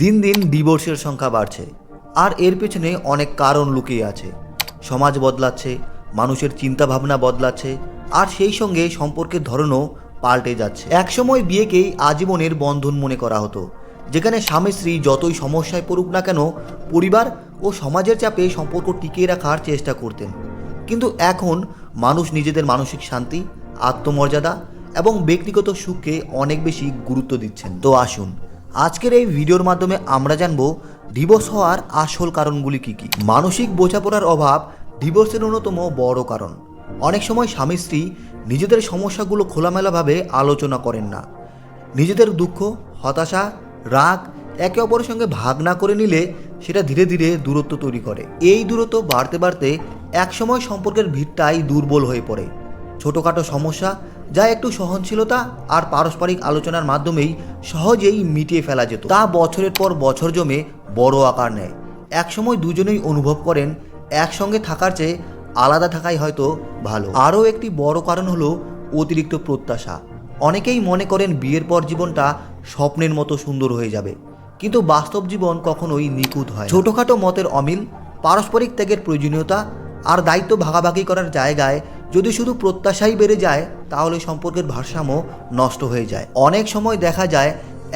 দিন দিন ডিভোর্সের সংখ্যা বাড়ছে, আর এর পেছনে অনেক কারণ লুকিয়ে আছে। সমাজ বদলাচ্ছে, মানুষের চিন্তাভাবনা বদলাচ্ছে, আর সেই সঙ্গে সম্পর্কের ধরনও পাল্টে যাচ্ছে। একসময় বিয়েকেই আজীবনের বন্ধন মনে করা হতো, যেখানে স্বামী স্ত্রী যতই সমস্যায় পড়ুক না কেন, পরিবার ও সমাজের চাপে সম্পর্ক টিকিয়ে রাখার চেষ্টা করতেন। কিন্তু এখন মানুষ নিজেদের মানসিক শান্তি, আত্মমর্যাদা এবং ব্যক্তিগত সুখকে অনেক বেশি গুরুত্ব দিচ্ছেন। তো আসুন আজকের এই ভিডিওর মাধ্যমে আমরা জানব ডিভোর্স হওয়ার আসল কারণগুলি কী কী? মানসিক বোঝাপড়ার অভাব ডিভোর্সের অন্যতম বড় কারণ। অনেক সময় স্বামী স্ত্রী নিজেদের সমস্যাগুলো খোলামেলাভাবে আলোচনা করেন না। নিজেদের দুঃখ, হতাশা, রাগ একে অপরের সঙ্গে ভাগ না করে নিলে সেটা ধীরে ধীরে দূরত্ব তৈরি করে। এই দূরত্ব বাড়তে বাড়তে একসময় সম্পর্কের ভিড়টাই দুর্বল হয়ে পড়ে। ছোটোখাটো সমস্যা যা একটু সহনশীলতা আর পারস্পরিক আলোচনার মাধ্যমেই সহজেই মিটিয়ে ফেলা যেত। তা বছরের পর বছর জমে বড় আকার নেয়। একসময় দুজনেই অনুভব করেন, একসঙ্গে থাকার চেয়ে আলাদা থাকাই হয়তো ভালো। আরও একটি বড় কারণ হলো অতিরিক্ত প্রত্যাশা। অনেকেই মনে করেন বিয়ের পর জীবনটা স্বপ্নের মতো সুন্দর হয়ে যাবে। কিন্তু বাস্তব জীবন কখনোই নিখুঁত হয় ছোটোখাটো মতের অমিল, পারস্পরিক ত্যাগের প্রয়োজনীয়তা আর দায়িত্ব ভাগাভাগি করার জায়গায় যদি শুধু প্রত্যাশাই বেড়ে যায়, তাহলে সম্পর্কের ভারসাম্য নষ্ট হয়ে যায়। অনেক সময় দেখা যায়,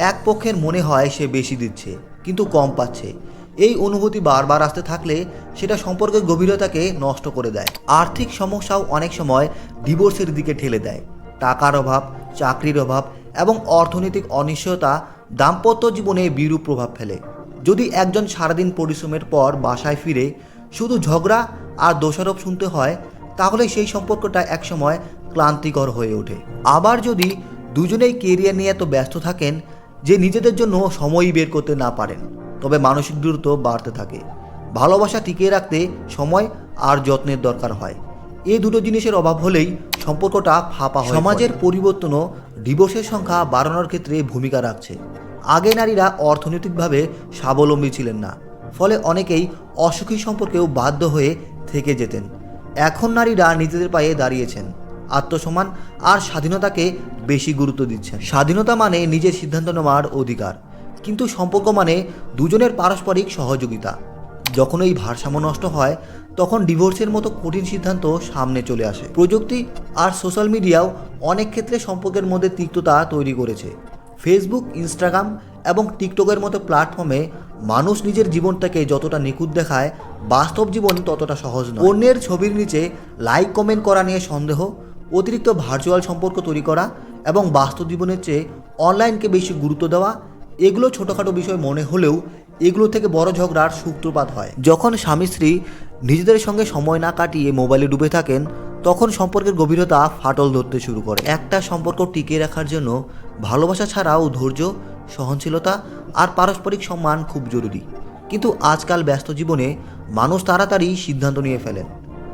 এক পক্ষের মনে হয় সে বেশি দিচ্ছে, কিন্তু কম পাচ্ছে। এই অনুভূতি বারবার আসতে থাকলে সেটা সম্পর্কের গভীরতাকে নষ্ট করে দেয়। আর্থিক সমস্যাও অনেক সময় ডিভোর্সের দিকে ঠেলে দেয়। টাকার অভাব, চাকরির অভাব এবং অর্থনৈতিক অনিশ্চয়তা দাম্পত্য জীবনে বিরূপ প্রভাব ফেলে। যদি একজন সারাদিন পরিশ্রমের পর বাসায় ফিরে শুধু ঝগড়া আর দোষারোপ শুনতে হয় তাহলে সেই সম্পর্কটা একসময় ক্লান্তিকর হয়ে ওঠে। আবার যদি দুজনেই কেরিয়ার নিয়ে এত ব্যস্ত থাকেন যে নিজেদের জন্য সময়ই বের করতে না পারেন, তবে মানসিক দূরত্ব বাড়তে থাকে। ভালোবাসা টিকিয়ে রাখতে সময় আর যত্নের দরকার হয়। এই দুটো জিনিসের অভাব হলেই সম্পর্কটা ফাঁপা হয় সমাজের পরিবর্তনও ডিভোর্সের সংখ্যা বাড়ানোর ক্ষেত্রে ভূমিকা রাখছে। আগে নারীরা অর্থনৈতিকভাবে স্বাবলম্বী ছিলেন না, ফলে অনেকেই অসুখী সম্পর্কেও বাধ্য হয়ে থেকে যেতেন। এখন নারীরা নিজেদের পায়ে দাঁড়িয়েছেন। আত্মসম্মান আর স্বাধীনতাকে বেশি গুরুত্ব দিচ্ছেন। স্বাধীনতা মানে নিজের সিদ্ধান্ত নেওয়ার অধিকার। কিন্তু সম্পর্ক মানে দুজনের পারস্পরিক সহযোগিতা। যখন এই ভারসাম্য নষ্ট হয়, তখন ডিভোর্সের মতো কঠিন সিদ্ধান্ত সামনে চলে আসে। প্রযুক্তি আর সোশ্যাল মিডিয়াও অনেক ক্ষেত্রে সম্পর্কের মধ্যে তিক্ততা তৈরি করেছে। ফেসবুক, ইনস্টাগ্রাম এবং টিকটকের মতো প্ল্যাটফর্মে মানুষ নিজের জীবনটাকে যতটা নিখুঁত দেখায়, বাস্তব জীবন ততটা সহজ নয়। অন্যের ছবির নিচে লাইক কমেন্ট করা নিয়ে সন্দেহ, অতিরিক্ত ভার্চুয়াল সম্পর্ক তৈরি করা এবং বাস্তব জীবনের চেয়ে অনলাইনকে বেশি গুরুত্ব দেওয়া, এগুলো ছোটোখাটো বিষয় মনে হলেও এগুলো থেকে বড় ঝগড়ার সূত্রপাত হয়। যখন স্বামী স্ত্রী নিজেদের সঙ্গে সময় না কাটিয়ে মোবাইলে ডুবে থাকেন, তখন সম্পর্কের গভীরতা ফাটল ধরতে শুরু করে। একটা সম্পর্ক টিকিয়ে রাখার জন্য ভালোবাসা ছাড়াও ধৈর্য সহনশীলতা আর পারস্পরিক সম্মান খুব জরুরি। কিন্তু আজকাল ব্যস্ত জীবনে মানুষ তাড়াতাড়ি সিদ্ধান্ত নিয়ে ফেলেন।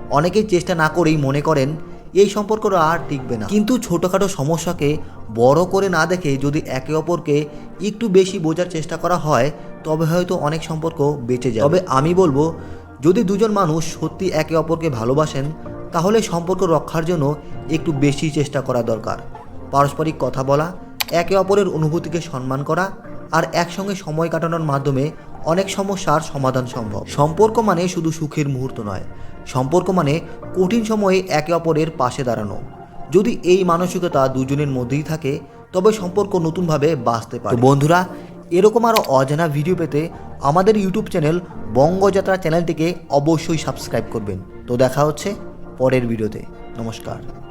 অনেকেই চেষ্টা না করেই মনে করেন, এই সম্পর্কটা আর টিকবে না। কিন্তু ছোটোখাটো সমস্যাকে বড় করে না দেখে যদি একে অপরকে একটু বেশি বোঝার চেষ্টা করা হয়, তবে হয়তো অনেক সম্পর্ক বেঁচে যায় তবে আমি বলব, যদি দুজন মানুষ সত্যি একে অপরকে ভালোবাসেন, তাহলে সম্পর্ক রক্ষার জন্য একটু বেশি চেষ্টা করা দরকার। পারস্পরিক কথা বলা একে অপরের অনুভূতিকে সম্মান করা আর একসঙ্গে সময় কাটানোর মাধ্যমে অনেক সমস্যার সমাধান সম্ভব। সম্পর্ক মানে শুধু সুখের মুহূর্ত নয়। সম্পর্ক মানে কঠিন সময়ে একে অপরের পাশে দাঁড়ানো। যদি এই মানসিকতা দুজনের মধ্যেই থাকে, তবে সম্পর্ক নতুনভাবে বাঁচতে পারে। বন্ধুরা, এরকম আরও অজানা ভিডিও পেতে আমাদের ইউটিউব চ্যানেল বঙ্গযাত্রা চ্যানেলটিকে অবশ্যই সাবস্ক্রাইব করবেন। তো দেখা হচ্ছে পরের ভিডিওতে। নমস্কার।